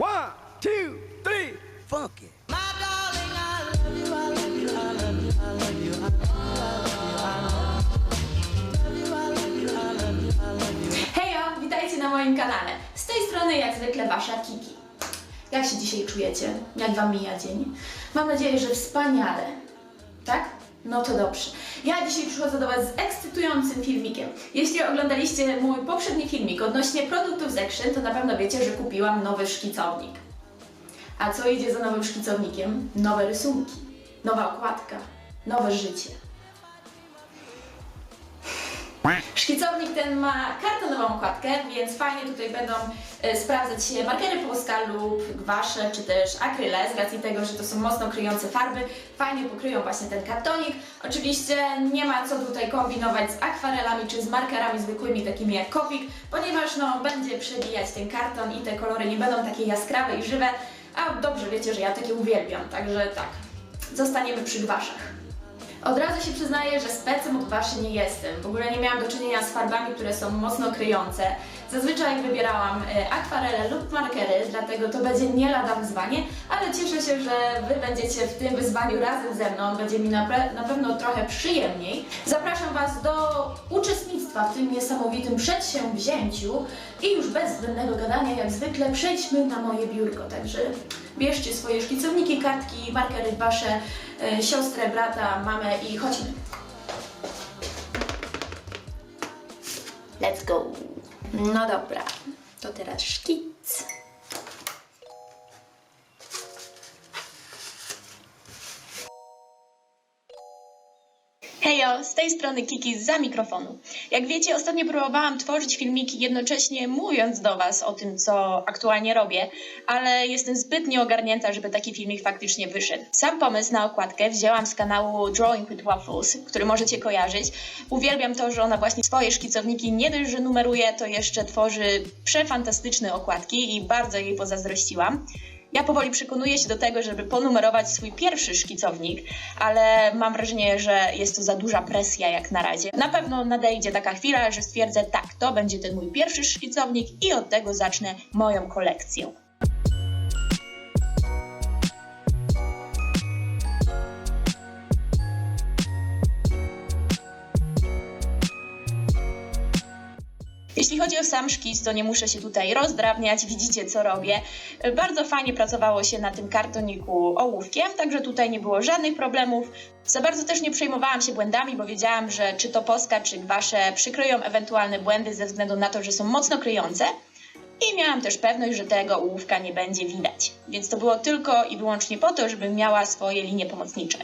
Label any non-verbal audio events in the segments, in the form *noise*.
One, two, three, funky. Hejo, witajcie na moim kanale. Z tej strony jak zwykle Wasza Kiki. Jak się dzisiaj czujecie? Jak Wam mija dzień? Mam nadzieję, że wspaniale. No to dobrze. Ja dzisiaj przychodzę do Was z ekscytującym filmikiem. Jeśli oglądaliście mój poprzedni filmik odnośnie produktów z Action, to na pewno wiecie, że kupiłam nowy szkicownik. A co idzie za nowym szkicownikiem? Nowe rysunki, nowa okładka, nowe życie. Szkicownik ten ma kartonową okładkę, więc fajnie tutaj będą e, sprawdzać się markery Polska lub gwasze, czy też akryle, z racji tego, że to są mocno kryjące farby. Fajnie pokryją właśnie ten kartonik. Oczywiście nie ma co tutaj kombinować z akwarelami czy z markerami zwykłymi, takimi jak Copic, ponieważ no, będzie przebijać ten karton i te kolory nie będą takie jaskrawe i żywe, a dobrze wiecie, że ja takie uwielbiam, także tak, zostaniemy przy gwaszach. Od razu się przyznaję, że specem od waszy nie jestem. W ogóle nie miałam do czynienia z farbami, które są mocno kryjące. Zazwyczaj wybierałam e, akwarele lub markery, dlatego to będzie nie lada wyzwanie, ale cieszę się, że wy będziecie w tym wyzwaniu razem ze mną. Będzie mi napre- na pewno trochę przyjemniej. Zapraszam was do uczestnictwa w tym niesamowitym przedsięwzięciu i już bez zbędnego gadania, jak zwykle, przejdźmy na moje biurko. Także bierzcie swoje szkicowniki, kartki, markery wasze, e, siostrę, brata, mamę i chodźmy. Let's go. No dobra, to teraz szkic. Z tej strony Kiki za mikrofonu. Jak wiecie, ostatnio próbowałam tworzyć filmiki jednocześnie mówiąc do Was o tym, co aktualnie robię, ale jestem zbyt nieogarnięta, żeby taki filmik faktycznie wyszedł. Sam pomysł na okładkę wzięłam z kanału Drawing with Waffles, który możecie kojarzyć. Uwielbiam to, że ona właśnie swoje szkicowniki nie dość, że numeruje, to jeszcze tworzy przefantastyczne okładki i bardzo jej pozazdrościłam. Ja powoli przekonuję się do tego, żeby ponumerować swój pierwszy szkicownik, ale mam wrażenie, że jest to za duża presja jak na razie. Na pewno nadejdzie taka chwila, że stwierdzę, tak, to będzie ten mój pierwszy szkicownik i od tego zacznę moją kolekcję. Jeśli chodzi o sam szkic, to nie muszę się tutaj rozdrabniać, widzicie co robię. Bardzo fajnie pracowało się na tym kartoniku ołówkiem, także tutaj nie było żadnych problemów. Za bardzo też nie przejmowałam się błędami, bo wiedziałam, że czy to poska, czy gwasze przykryją ewentualne błędy ze względu na to, że są mocno kryjące. I miałam też pewność, że tego ołówka nie będzie widać. Więc to było tylko i wyłącznie po to, żebym miała swoje linie pomocnicze.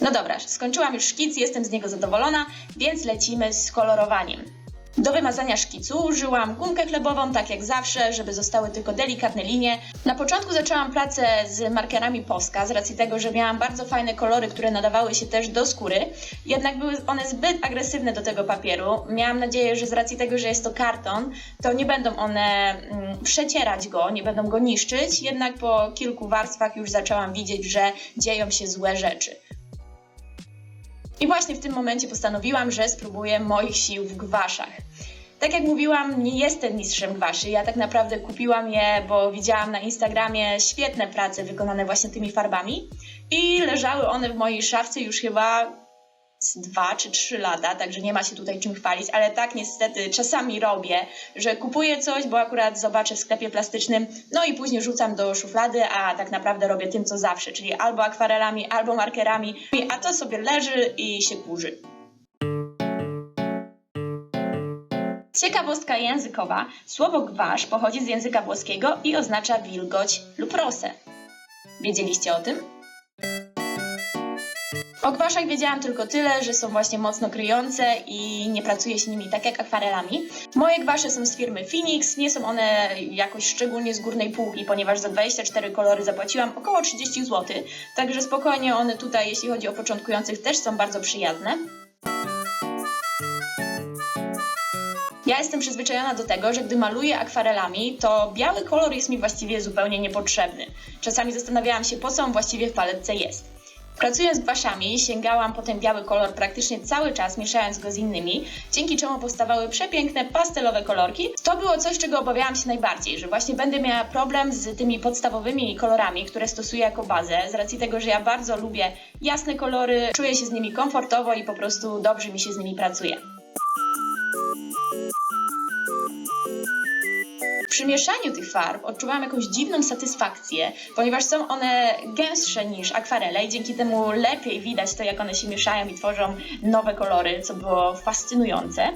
No dobra, skończyłam już szkic, jestem z niego zadowolona, więc lecimy z kolorowaniem. Do wymazania szkicu użyłam gumkę chlebową, tak jak zawsze, żeby zostały tylko delikatne linie. Na początku zaczęłam pracę z markerami Posca, z racji tego, że miałam bardzo fajne kolory, które nadawały się też do skóry, jednak były one zbyt agresywne do tego papieru. Miałam nadzieję, że z racji tego, że jest to karton, to nie będą one mm, przecierać go, nie będą go niszczyć, jednak po kilku warstwach już zaczęłam widzieć, że dzieją się złe rzeczy. I właśnie w tym momencie postanowiłam, że spróbuję moich sił w gwaszach. Tak jak mówiłam, nie jestem mistrzem gwaszy. Ja tak naprawdę kupiłam je, bo widziałam na Instagramie świetne prace wykonane właśnie tymi farbami i leżały one w mojej szafce już chyba dwa czy trzy lata, także nie ma się tutaj czym chwalić, ale tak niestety czasami robię, że kupuję coś, bo akurat zobaczę w sklepie plastycznym, no i później rzucam do szuflady, a tak naprawdę robię tym, co zawsze, czyli albo akwarelami, albo markerami, a to sobie leży i się kurzy. Ciekawostka językowa. Słowo gwasz pochodzi z języka włoskiego i oznacza wilgoć lub rosę. Wiedzieliście o tym? O gwaszach wiedziałam tylko tyle, że są właśnie mocno kryjące i nie pracuje się nimi tak jak akwarelami. Moje gwasze są z firmy Phoenix, nie są one jakoś szczególnie z górnej półki, ponieważ za 24 kolory zapłaciłam około 30 zł, także spokojnie one tutaj, jeśli chodzi o początkujących, też są bardzo przyjazne. Ja jestem przyzwyczajona do tego, że gdy maluję akwarelami, to biały kolor jest mi właściwie zupełnie niepotrzebny. Czasami zastanawiałam się, po co on właściwie w paletce jest. Pracując z gwaszami, sięgałam po ten biały kolor praktycznie cały czas, mieszając go z innymi, dzięki czemu powstawały przepiękne pastelowe kolorki. To było coś, czego obawiałam się najbardziej, że właśnie będę miała problem z tymi podstawowymi kolorami, które stosuję jako bazę, z racji tego, że ja bardzo lubię jasne kolory, czuję się z nimi komfortowo i po prostu dobrze mi się z nimi pracuje. Przy mieszaniu tych farb odczuwałam jakąś dziwną satysfakcję, ponieważ są one gęstsze niż akwarele i dzięki temu lepiej widać to, jak one się mieszają i tworzą nowe kolory, co było fascynujące.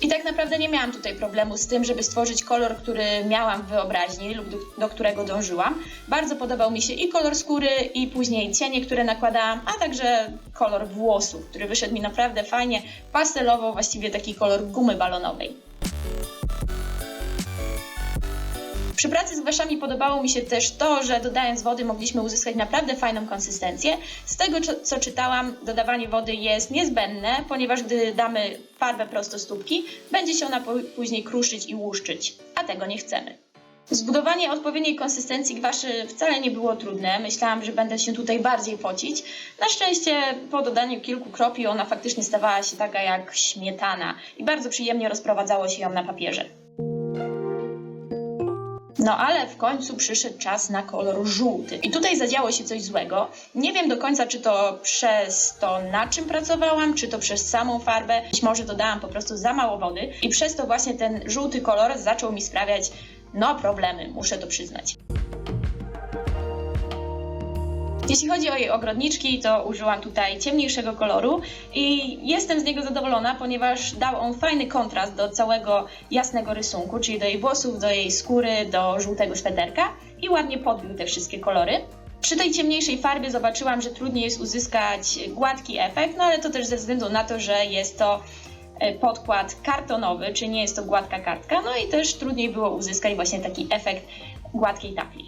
I tak naprawdę nie miałam tutaj problemu z tym, żeby stworzyć kolor, który miałam w wyobraźni lub do, do którego dążyłam. Bardzo podobał mi się i kolor skóry, i później cienie, które nakładałam, a także kolor włosów, który wyszedł mi naprawdę fajnie, pastelowo, właściwie taki kolor gumy balonowej. Przy pracy z gwaszami podobało mi się też to, że dodając wody mogliśmy uzyskać naprawdę fajną konsystencję. Z tego, co- czytałam, dodawanie wody jest niezbędne, ponieważ gdy damy farbę prosto z tubki, będzie się ona później kruszyć i łuszczyć, a tego nie chcemy. Zbudowanie odpowiedniej konsystencji gwaszy wcale nie było trudne. Myślałam, że będę się tutaj bardziej pocić. Na szczęście po dodaniu kilku kropli ona faktycznie stawała się taka jak śmietana i bardzo przyjemnie rozprowadzało się ją na papierze. No ale w końcu przyszedł czas na kolor żółty. I tutaj zadziało się coś złego. Nie wiem do końca, czy to przez to, na czym pracowałam, czy to przez samą farbę. Być może dodałam po prostu za mało wody i przez to właśnie ten żółty kolor zaczął mi sprawiać, no, problemy, muszę to przyznać. Jeśli chodzi o jej ogrodniczki, to użyłam tutaj ciemniejszego koloru i jestem z niego zadowolona, ponieważ dał on fajny kontrast do całego jasnego rysunku, czyli do jej włosów, do jej skóry, do żółtego sweterka i ładnie podbił te wszystkie kolory. Przy tej ciemniejszej farbie zobaczyłam, że trudniej jest uzyskać gładki efekt, no ale to też ze względu na to, że jest to e, podkład kartonowy, czy nie jest to gładka kartka, no i też trudniej było uzyskać właśnie taki efekt gładkiej tafli.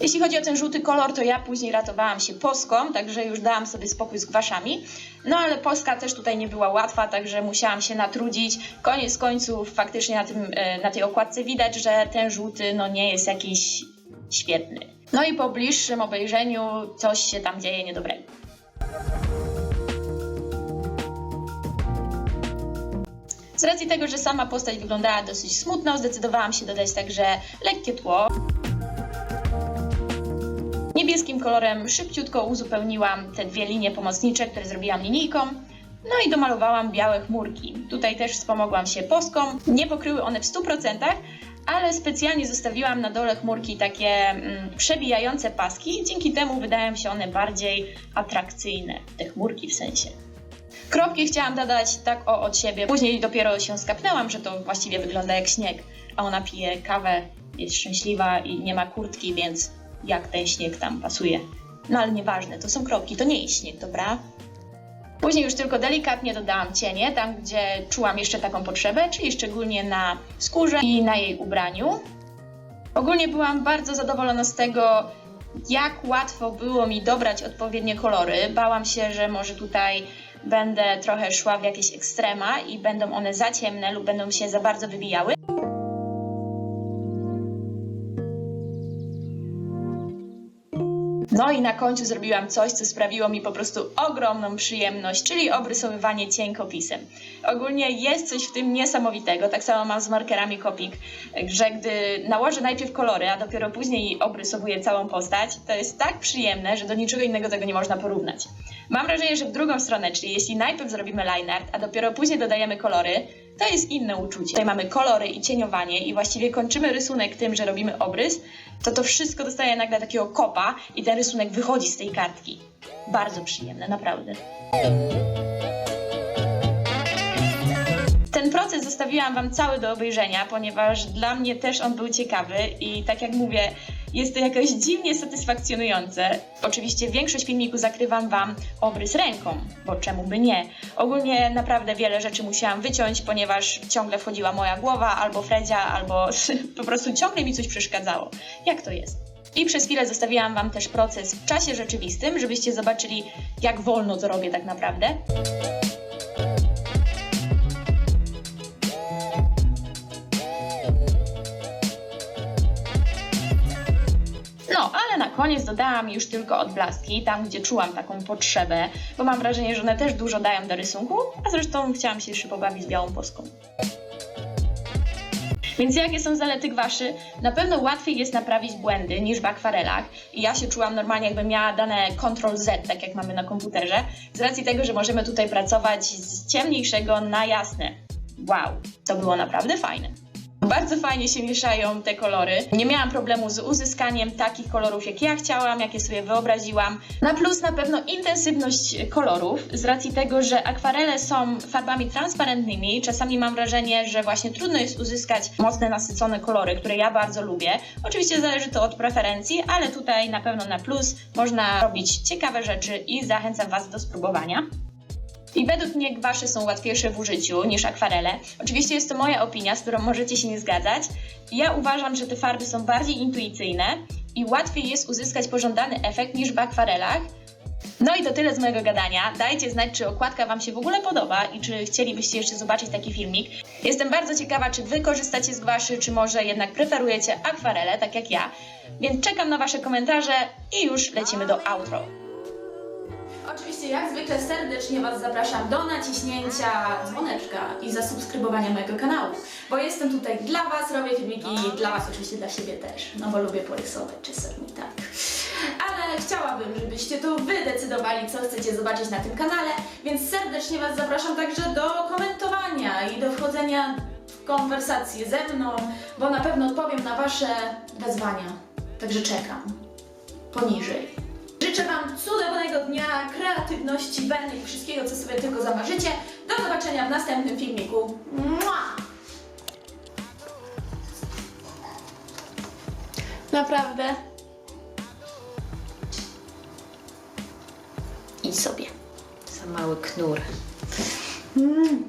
Jeśli chodzi o ten żółty kolor, to ja później ratowałam się poską, także już dałam sobie spokój z gwaszami. No ale poska też tutaj nie była łatwa, także musiałam się natrudzić. Koniec końców faktycznie na, tym, e, na tej okładce widać, że ten żółty no nie jest jakiś świetny. No i po bliższym obejrzeniu coś się tam dzieje niedobrego. Z racji tego, że sama postać wyglądała dosyć smutno, zdecydowałam się dodać także lekkie tło. Niebieskim kolorem szybciutko uzupełniłam te dwie linie pomocnicze, które zrobiłam linijką. No i domalowałam białe chmurki. Tutaj też wspomogłam się poską. Nie pokryły one w 100%, ale specjalnie zostawiłam na dole chmurki takie mm, przebijające paski. Dzięki temu wydają się one bardziej atrakcyjne. Te chmurki w sensie. Kropki chciałam dodać tak o od siebie. Później dopiero się skapnęłam, że to właściwie wygląda jak śnieg, a ona pije kawę, jest szczęśliwa i nie ma kurtki, więc jak ten śnieg tam pasuje. No ale nieważne, to są kropki, to nie jest śnieg, dobra? Później już tylko delikatnie dodałam cienie, tam gdzie czułam jeszcze taką potrzebę, czyli szczególnie na skórze i na jej ubraniu. Ogólnie byłam bardzo zadowolona z tego, jak łatwo było mi dobrać odpowiednie kolory. Bałam się, że może tutaj będę trochę szła w jakieś ekstrema i będą one za ciemne lub będą się za bardzo wybijały. No i na końcu zrobiłam coś, co sprawiło mi po prostu ogromną przyjemność, czyli obrysowywanie cienkopisem. Ogólnie jest coś w tym niesamowitego, tak samo mam z markerami Copic, że gdy nałożę najpierw kolory, a dopiero później obrysowuję całą postać, to jest tak przyjemne, że do niczego innego tego nie można porównać. Mam wrażenie, że w drugą stronę, czyli jeśli najpierw zrobimy line art, a dopiero później dodajemy kolory, to jest inne uczucie. Tutaj mamy kolory i cieniowanie i właściwie kończymy rysunek tym, że robimy obrys, to to wszystko dostaje nagle takiego kopa i ten rysunek wychodzi z tej kartki. Bardzo przyjemne, naprawdę. Ten proces zostawiłam Wam cały do obejrzenia, ponieważ dla mnie też on był ciekawy i tak jak mówię, jest to jakoś dziwnie satysfakcjonujące. Oczywiście większość filmiku zakrywam Wam obrys ręką, bo czemu by nie? Ogólnie naprawdę wiele rzeczy musiałam wyciąć, ponieważ ciągle wchodziła moja głowa, albo Fredzia, albo *laughs* po prostu ciągle mi coś przeszkadzało. Jak to jest? I przez chwilę zostawiłam Wam też proces w czasie rzeczywistym, żebyście zobaczyli, jak wolno to robię tak naprawdę. Koniec dodałam już tylko odblaski, tam gdzie czułam taką potrzebę, bo mam wrażenie, że one też dużo dają do rysunku, a zresztą chciałam się jeszcze pobawić białą poską. Więc jakie są zalety gwaszy? Na pewno łatwiej jest naprawić błędy niż w akwarelach. I ja się czułam normalnie, jakbym miała dane Ctrl Z, tak jak mamy na komputerze, z racji tego, że możemy tutaj pracować z ciemniejszego na jasne. Wow, to było naprawdę fajne. Bardzo fajnie się mieszają te kolory. Nie miałam problemu z uzyskaniem takich kolorów, jak ja chciałam, jakie sobie wyobraziłam. Na plus na pewno intensywność kolorów, z racji tego, że akwarele są farbami transparentnymi. Czasami mam wrażenie, że właśnie trudno jest uzyskać mocne, nasycone kolory, które ja bardzo lubię. Oczywiście zależy to od preferencji, ale tutaj na pewno na plus można robić ciekawe rzeczy i zachęcam Was do spróbowania. I według mnie gwasze są łatwiejsze w użyciu niż akwarele. Oczywiście jest to moja opinia, z którą możecie się nie zgadzać. Ja uważam, że te farby są bardziej intuicyjne i łatwiej jest uzyskać pożądany efekt niż w akwarelach. No i to tyle z mojego gadania. Dajcie znać, czy okładka Wam się w ogóle podoba i czy chcielibyście jeszcze zobaczyć taki filmik. Jestem bardzo ciekawa, czy Wy korzystacie z gwaszy, czy może jednak preferujecie akwarele, tak jak ja. Więc czekam na Wasze komentarze i już lecimy do outro. Oczywiście jak zwykle serdecznie Was zapraszam do naciśnięcia dzwoneczka i zasubskrybowania mojego kanału, bo jestem tutaj dla Was, robię filmiki i dla Was oczywiście dla siebie też, no bo lubię porysować czasami, tak. Ale chciałabym, żebyście to Wy decydowali, co chcecie zobaczyć na tym kanale, więc serdecznie Was zapraszam także do komentowania i do wchodzenia w konwersację ze mną, bo na pewno odpowiem na Wasze wezwania, także czekam poniżej. Życzę Wam cudownego dnia, kreatywności, weny i wszystkiego, co sobie tylko zamarzycie. Do zobaczenia w następnym filmiku. Mua! Naprawdę. I sobie. Za mały knur. Mm.